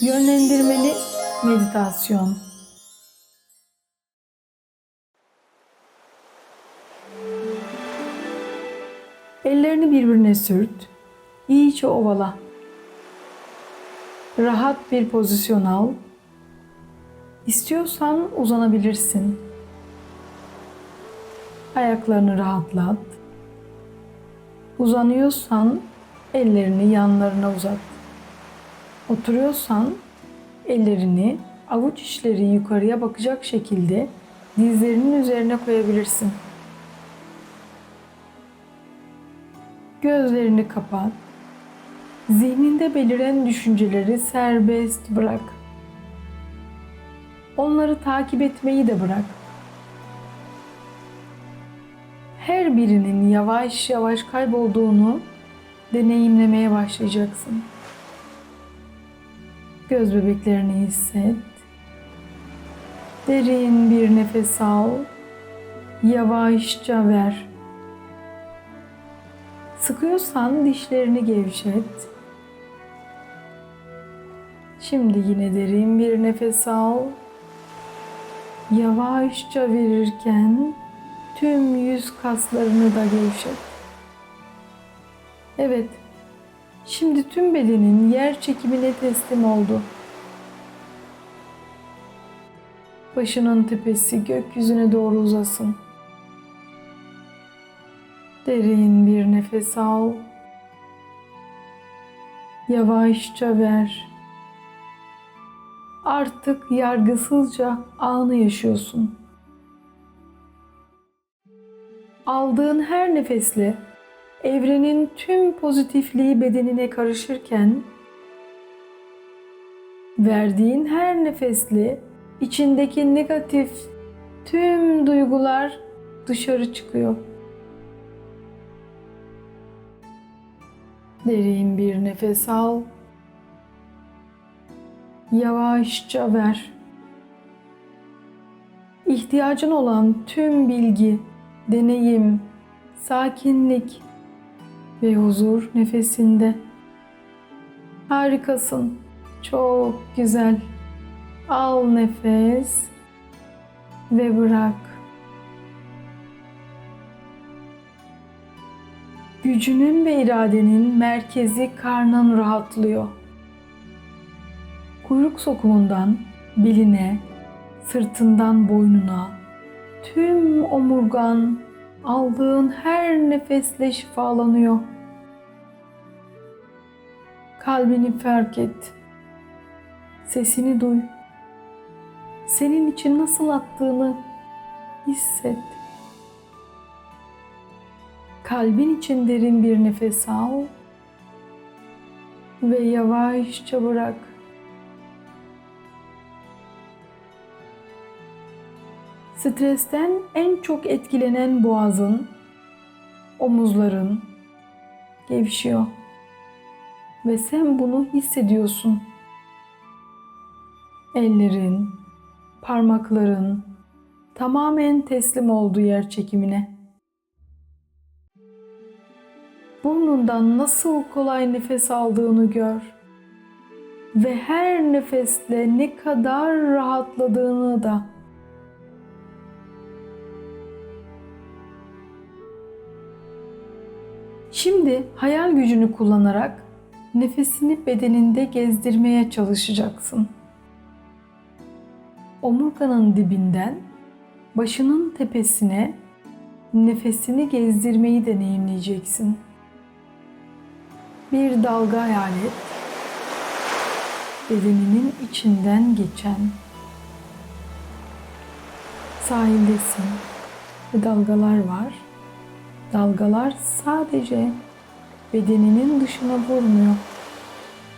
Yönlendirmeli meditasyon. Ellerini birbirine sürt. İyice ovala. Rahat bir pozisyon al. İstiyorsan uzanabilirsin. Ayaklarını rahatlat. Uzanıyorsan ellerini yanlarına uzat. Oturuyorsan ellerini avuç içleri yukarıya bakacak şekilde dizlerinin üzerine koyabilirsin. Gözlerini kapat. Zihninde beliren düşünceleri serbest bırak. Onları takip etmeyi de bırak. Her birinin yavaş yavaş kaybolduğunu deneyimlemeye başlayacaksın. Göz bebeklerini hisset. Derin bir nefes al. Yavaşça ver. Sıkıyorsan dişlerini gevşet. Şimdi yine derin bir nefes al. Yavaşça verirken tüm yüz kaslarını da gevşet. Evet. Şimdi tüm bedenin yer çekimine teslim oldu. Başının tepesi gökyüzüne doğru uzasın. Derin bir nefes al. Yavaşça ver. Artık yargısızca anı yaşıyorsun. Aldığın her nefesle evrenin tüm pozitifliği bedenine karışırken verdiğin her nefesle içindeki negatif tüm duygular dışarı çıkıyor. Derin bir nefes al. Yavaşça ver. İhtiyacın olan tüm bilgi, deneyim, sakinlik ve huzur nefesinde. Harikasın. Çok güzel. Al nefes ve bırak. Gücünün ve iradenin merkezi karnın rahatlıyor. Kuyruk sokumundan beline, sırtından boynuna, tüm omurgan aldığın her nefesle şifalanıyor. Kalbini fark et. Sesini duy. Senin için nasıl attığını hisset. Kalbin için derin bir nefes al ve yavaşça bırak. Stresten en çok etkilenen boğazın, omuzların gevşiyor ve sen bunu hissediyorsun. Ellerin, parmakların tamamen teslim olduğu yer çekimine. Burnundan nasıl kolay nefes aldığını gör. Ve her nefesle ne kadar rahatladığını da. Şimdi hayal gücünü kullanarak nefesini bedeninde gezdirmeye çalışacaksın. Omurganın dibinden başının tepesine nefesini gezdirmeyi deneyimleyeceksin. Bir dalga hayal et. Bedeninin içinden geçen. Sahildesin ve dalgalar var. Dalgalar sadece bedeninin dışına vurmuyor.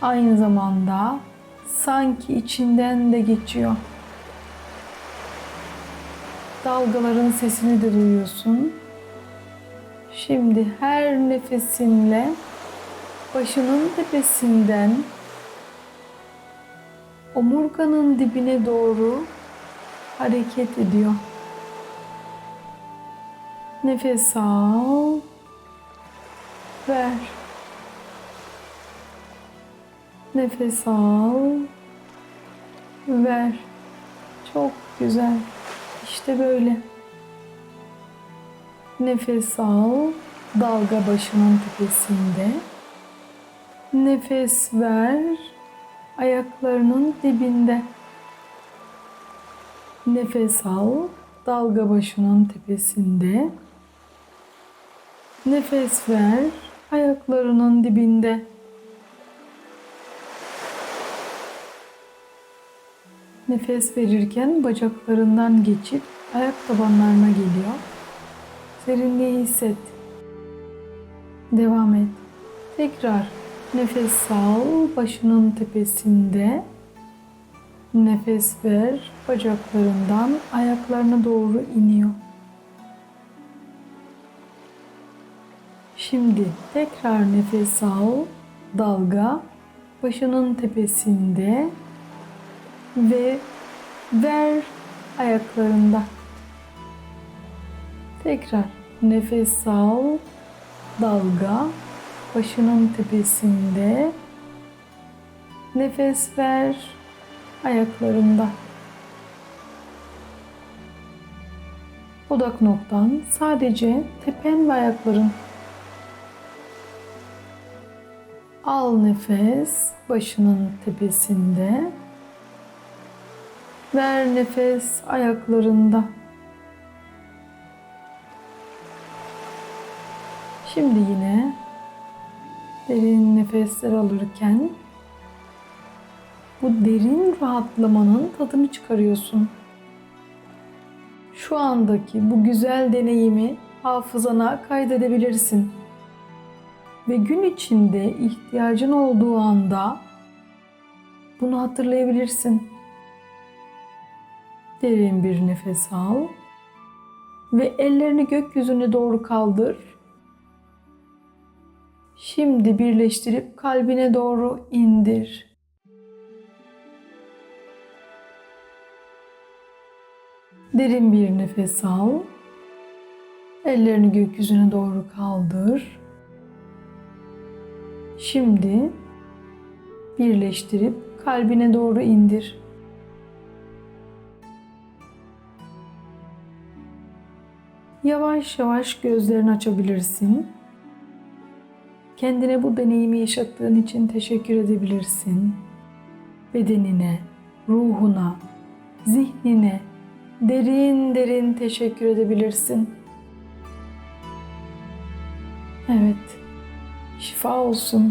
Aynı zamanda sanki içinden de geçiyor. Dalgaların sesini de duyuyorsun. Şimdi her nefesinle başının tepesinden omurganın dibine doğru hareket ediyor. Nefes al. Ver. Nefes al ver. Çok güzel. İşte böyle. Nefes al. Dalga başının tepesinde. Nefes ver. Ayaklarının dibinde. Nefes al. Dalga başının tepesinde. Nefes ver. Ayaklarının dibinde. Nefes verirken bacaklarından geçip ayak tabanlarına geliyor. Serinliği hisset. Devam et. Tekrar nefes al başının tepesinde. Nefes ver bacaklarından ayaklarına doğru iniyor. Şimdi tekrar nefes al. Dalga başının tepesinde ve ver ayaklarında. Tekrar nefes al. Dalga başının tepesinde. Nefes ver ayaklarında. Odak noktan sadece tepen ve ayakların. Al nefes başının tepesinde. Ver nefes ayaklarında. Şimdi yine derin nefesler alırken bu derin rahatlamanın tadını çıkarıyorsun. Şu andaki bu güzel deneyimi hafızana kaydedebilirsin. Ve gün içinde ihtiyacın olduğu anda bunu hatırlayabilirsin. Derin bir nefes al ve ellerini gökyüzüne doğru kaldır. Şimdi birleştirip kalbine doğru indir. Derin bir nefes al. Ellerini gökyüzüne doğru kaldır. Şimdi birleştirip kalbine doğru indir. Yavaş yavaş gözlerini açabilirsin. Kendine bu deneyimi yaşattığın için teşekkür edebilirsin. Bedenine, ruhuna, zihnine derin derin teşekkür edebilirsin. Evet. falso,